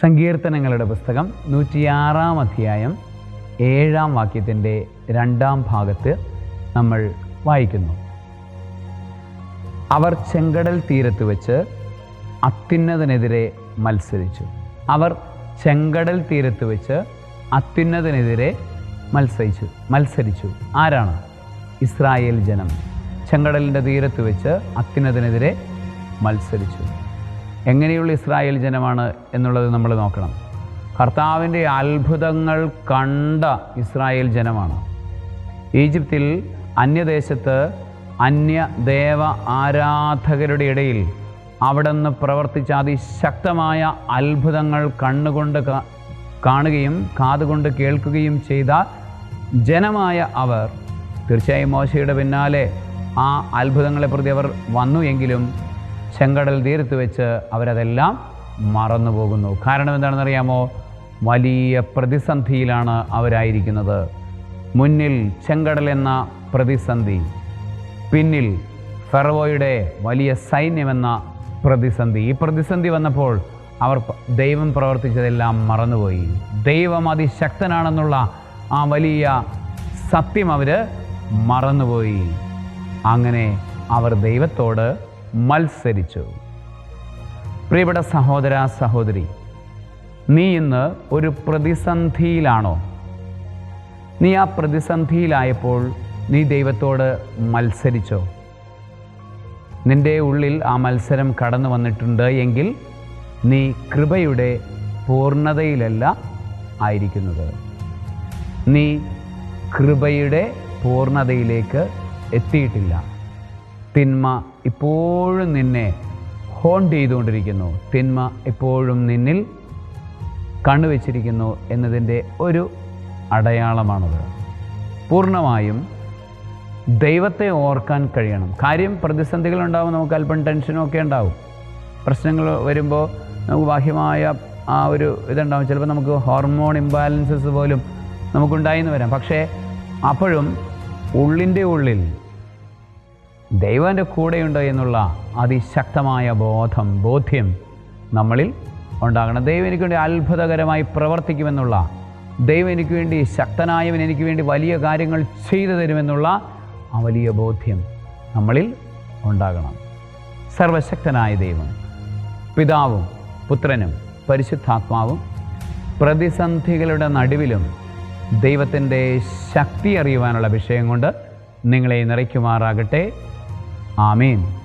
സങ്കീർത്തനങ്ങളുടെ പുസ്തകം നൂറ്റിയാറാം അധ്യായം ഏഴാം വാക്യത്തിന്റെ രണ്ടാം ഭാഗത്ത് നമ്മൾ വായിക്കുന്നു. അവർ ചെങ്കടൽ തീരത്ത് വെച്ച് അത്യുന്നതിനെതിരെ മത്സരിച്ചു. അവർ ചെങ്കടൽ തീരത്ത് വെച്ച് അത്യുന്നതിനെതിരെ മത്സരിച്ചു. മത്സരിച്ചു. ആരാണ്? ഇസ്രായേൽ ജനം. ചെങ്കടലിന്റെ തീരത്ത് വെച്ച് അത്യുന്നതിനെതിരെ മത്സരിച്ചു. എങ്ങനെയുള്ള ഇസ്രായേൽ ജനമാണ് എന്നുള്ളത് നമ്മൾ നോക്കണം. കർത്താവിന്റെ അത്ഭുതങ്ങൾ കണ്ട ഇസ്രായേൽ ജനമാണ്. ഈജിപ്തിൽ അന്യദേശത്ത് അന്യദേവ ആരാധകരുടെ ഇടയിൽ അവിടെ നിന്ന് പ്രവർത്തിച്ച അതിശക്തമായ അത്ഭുതങ്ങൾ കണ്ണുകൊണ്ട് കാണുകയും കാതുകൊണ്ട് കേൾക്കുകയും ചെയ്ത ജനമായ അവർ തീർച്ചയായും മോശയുടെ പിന്നാലെ ആ അത്ഭുതങ്ങളെ പ്രതി അവർ വന്നു എങ്കിലും ചെങ്കടൽ തീരത്ത് വെച്ച് അവരതെല്ലാം മറന്നു പോകുന്നു കാരണം എന്താണെന്നറിയാമോ? വലിയ പ്രതിസന്ധിയിലാണ് അവരായിരിക്കുന്നത്. മുന്നിൽ ചെങ്കടൽ എന്ന പ്രതിസന്ധി പിന്നിൽ ഫെറവോയുടെ വലിയ സൈന്യമെന്ന പ്രതിസന്ധി. ഈ പ്രതിസന്ധി വന്നപ്പോൾ അവർ ദൈവം പ്രവർത്തിച്ചതെല്ലാം മറന്നുപോയി. ദൈവം അതിശക്തനാണെന്നുള്ള ആ വലിയ സത്യം അവർ മറന്നുപോയി. അങ്ങനെ അവർ ദൈവത്തോട് മത്സരിച്ചു. പ്രിയപ്പെട്ട സഹോദര സഹോദരി നീ ഇന്ന് ഒരു പ്രതിസന്ധിയിലാണോ? നീ ആ പ്രതിസന്ധിയിലായപ്പോൾ നീ ദൈവത്തോട് മത്സരിച്ചോ? നിന്റെ ഉള്ളിൽ ആ മത്സരം കടന്നു വന്നിട്ടുണ്ട് എങ്കിൽ നീ കൃപയുടെ പൂർണതയിലല്ല ആയിരിക്കുന്നത്. നീ കൃപയുടെ പൂർണതയിലേക്ക് എത്തിയിട്ടില്ല. തിന്മ ഇപ്പോഴും നിന്നെ ഹോണ്ട് ചെയ്തുകൊണ്ടിരിക്കുന്നു. തിന്മ എപ്പോഴും നിന്നിൽ കണ്ണുവെച്ചിരിക്കുന്നു എന്നതിന്റെ ഒരു അടയാളമാണത്. പൂർണമായും ദൈവത്തെ ഓർക്കാൻ കഴിയണം. കാര്യം പ്രതിസന്ധികൾ ഉണ്ടാവും നമുക്ക് അല്പം ടെൻഷനും ഒക്കെ ഉണ്ടാവും. പ്രശ്നങ്ങൾ വരുമ്പോൾ നമുക്ക് ബാഹ്യമായ ആ ഒരു ഇതുണ്ടാവും. ചിലപ്പോൾ നമുക്ക് ഹോർമോൺ ഇംബാലൻസസ് പോലും നമുക്കുണ്ടായിന്ന് വരാം. പക്ഷേ അപ്പോഴും ഉള്ളിന്റെ ഉള്ളിൽ ദൈവന്റെ കൂടെയുണ്ട് എന്നുള്ള അതിശക്തമായ ബോധം ബോധ്യം നമ്മളിൽ ഉണ്ടാകണം. ദൈവം എനിക്ക് വേണ്ടി അത്ഭുതകരമായി പ്രവർത്തിക്കുമെന്നുള്ള ദൈവം എനിക്ക് വേണ്ടി ശക്തനായവൻ എനിക്ക് വേണ്ടി വലിയ കാര്യങ്ങൾ ചെയ്തു തരുമെന്നുള്ള ആ വലിയ ബോധ്യം നമ്മളിൽ ഉണ്ടാകണം. സർവശക്തനായ ദൈവം പിതാവും പുത്രനും പരിശുദ്ധാത്മാവും പ്രതിസന്ധികളുടെ നടുവിലും ദൈവത്തിന്റെ ശക്തി അറിയുവാനുള്ള വിഷയം കൊണ്ട് നിങ്ങളെ നിറയ്ക്കുമാറാകട്ടെ. आमीन।